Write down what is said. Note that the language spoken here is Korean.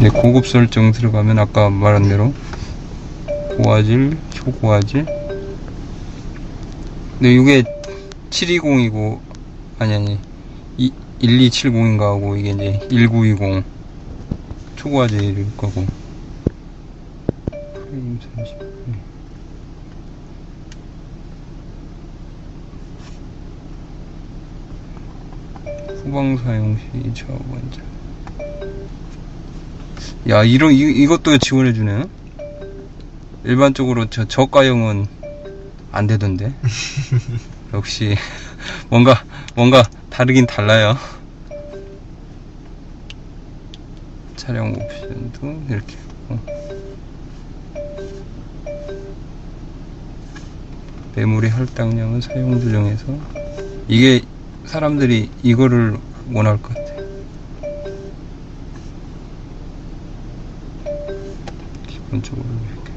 네, 고급 설정 들어가면 아까 말한 대로 고화질, 초고화질. 근데 이게 720이고 아니 아니 이, 1270인가 하고 이게 이제 1920 초고화질일 거고. 프레임 30. 후방 사용 시 좌우 관절. 야, 이런, 이, 이것도 지원해 주네. 일반적으로 저 저가형은 안 되던데. 역시, 뭔가, 뭔가 다르긴 달라요. 촬영 옵션도 이렇게 있고. 메모리 할당량은 사용 조정해서 이게 사람들이 이거를 원할 것 기본적으로 이렇게.